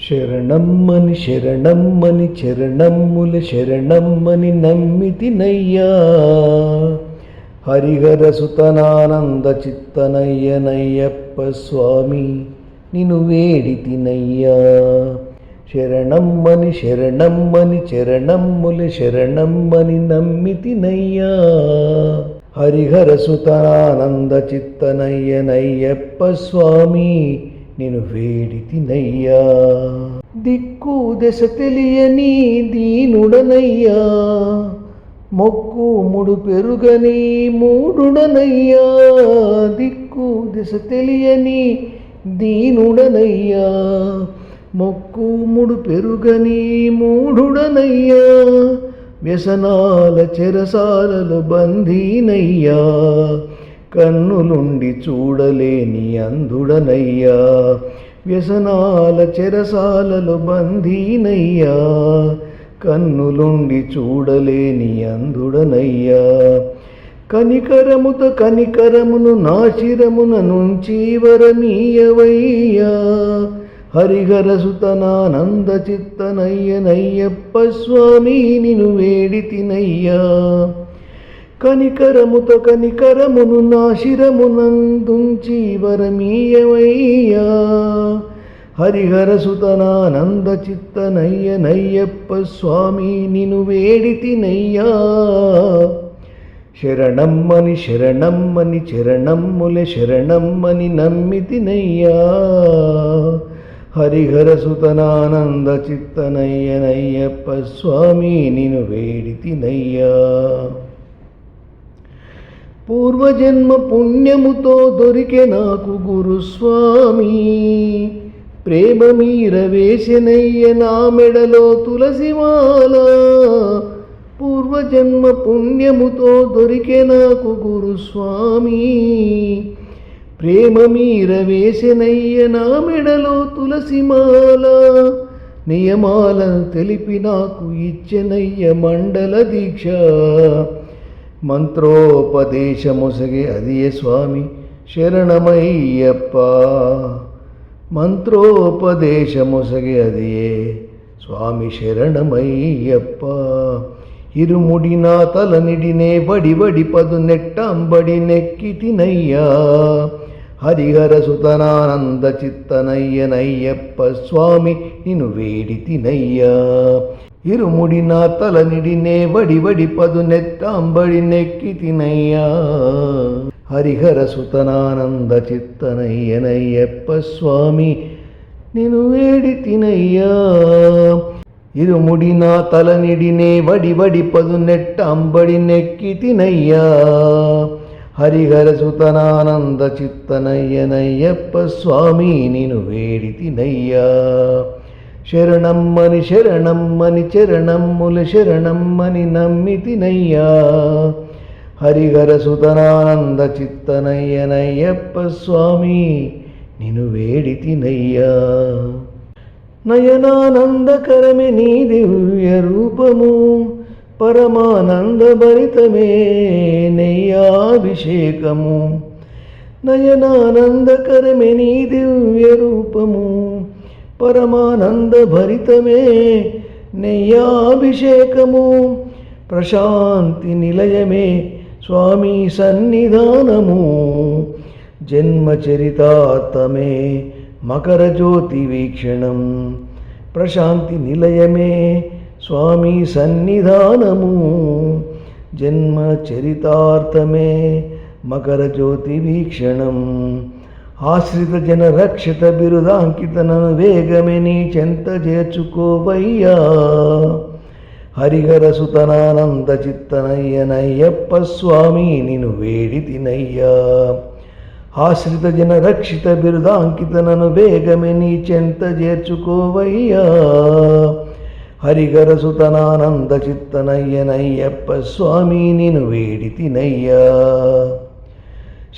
శరణమ్మని శరణమ్మని చరణమ్ముల శరణమ్మని నమ్మితినయ్యా హరిహర సుతనానంద చిత్తనయ్యనయ్యప్ప స్వామి నిను వేడితినయ్యా శరణమ్మని శరణమ్మని చరణమ్ముల శరణమ్మని నమ్మితినయ్యా హరిహర సుతనానంద చిత్తనయ్యనయ్యప్ప స్వామి నేను వేడితినయ్యా దిక్కు దశ తెలియని దీనుడనయ్యా. మొక్కు ముడు పెరుగని మూడుడనయ్యా. దిక్కు దశ తెలియని దీనుడనయ్యా. మొక్కు ముడు పెరుగని మూడుడనయ్యా. వ్యసనాల చెరసాలలు బందీనయ్యా. కన్నులుండి చూడలేని అంధుడనయ్యా. వ్యసనాల చెరసాలలో బందీనయ్యా కన్నులుండి చూడలేని అంధుడనయ్యా. కనికరముత కనికరమును నాశిరమున నుంచి వరమీయవయ్యా. హరిహరసుతనానంద చిత్తనయ్యనయ్యప్ప స్వామి నిను వేడితినయ్యా కనికరముతో కనికరమును నాశిరమునందుంచి వరమీయవయ్యా హరిహర సుతనానంద చిత్తనయ్య నయ్యప్ప స్వామి నిను వేడితినయ్యా. శరణమ్మని శరణమ్మని చరణమ్ముల శరణమ్మని నమ్మితినయ్యా. హరిహర సుతనానంద చిత్తనయ్య నయ్యప్ప స్వామి నిను వేడితినయ్యా. పూర్వజన్మ పుణ్యముతో దొరికే నాకు గురుస్వామి. ప్రేమ మీరవేశనయ్య నా మెడలో తులసిమాల పూర్వజన్మ పుణ్యముతో దొరికే నాకు గురుస్వామి. ప్రేమ మీరవేశనయ్య నా మెడలో తులసిమాల నియమాలను తెలిపి నాకు ఇచ్చెనయ్య మండల దీక్ష. ಮಂತ್ರೋಪದೇಶ ಮೊಸಗೆ ಅದಿಯೇ ಸ್ವಾಮಿ ಶರಣಮಯ್ಯಪ್ಪ. ಮಂತ್ರೋಪದೇಶ ಮೊಸಗೆ ಅದಿಯೇ ಸ್ವಾಮಿ ಶರಣಮಯ್ಯಪ್ಪ. ಇರುಮುಡಿನ ತಲನಿಡಿನೆ ಬಡಿ ಬಡಿ ಪದು ನೆಟ್ಟಂಬಡಿ ನೆಕ್ಕಿತಿನಯ್ಯ ಹರಿಹರ ಸುತನಾನಂದ ಚಿತ್ತನಯ್ಯನಯ್ಯಪ್ಪ ಸ್ವಾಮಿ, ನೀನು ವೇಡಿತಿನಯ್ಯ వేడితినయ్యా ఇరుముడి నా తలనిడినే బడి బడి పదు నెట్టాంబడి నెక్కితినయ్యా హరిహర సుతనానంద చిత్తనయ్యనయ్యప్ప స్వామి నేను వేడితినయ్యా ఇరుముడి నా తలనిడినే వడి వడి పదు నెట్ట అంబడి నెక్కి తినయ్యా హరిహర శరణమ్మని శరణమ్మని చరణమ్ముల శరణమ్మని నమ్మి తినయ్యా హరిహర సుతనానంద చిత్తనయ్యనయ్యప్ప స్వామి నిను వేడి తినయ్యా నయనానందకరమే నీ దివ్య రూపము పరమానంద భరితమే నెయ్యాభిషేకము నయనానందకరమే నీ దివ్య రూపము పరమానంద భరితమే నెయ్యాభిషేకము. ప్రశాంతి నిలయమే స్వామి సన్నిధానము. జన్మచరితాతమే మకర జ్యోతి వీక్షణం. ప్రశాంతి నిలయమే స్వామి సన్నిధానము. జన్మచరితార్థమే మకర జ్యోతి వీక్షణం. ఆశ్రిత జన రక్షిత బిరుదాంకితనను వేగమే నీ చెంత చేర్చుకోవయ్యా. హరిహర సుతనానంద చిత్తనయ్యనయ్యప్ప స్వామి నిను వేడి తినయ్యా. ఆశ్రిత జన రక్షిత బిరుదాంకితనను వేగమే నీ చెంత చేర్చుకోవయ్యా. హరిహర సుతనానంద చిత్తనయ్యనయ్యప్ప స్వామి నిను వేడి తినయ్యా.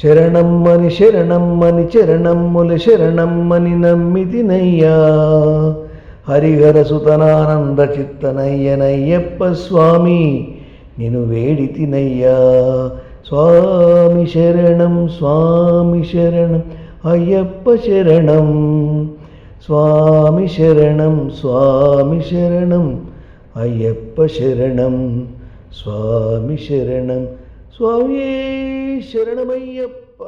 శరణమ్మని శరణమ్మని చరణమ్ముల శరణమ్మని నమ్మితినయ్యా. హరిహర సుతనానంద చిత్తనయ్యనయ్యప్ప స్వామి నిను వేడితినయ్యా. స్వామి శరణం స్వామి శరణం అయ్యప్ప శరణం. స్వామి శరణం స్వామి శరణం అయ్యప్ప శరణం స్వామి శరణం. స్వామి శరణమయ్యప్ప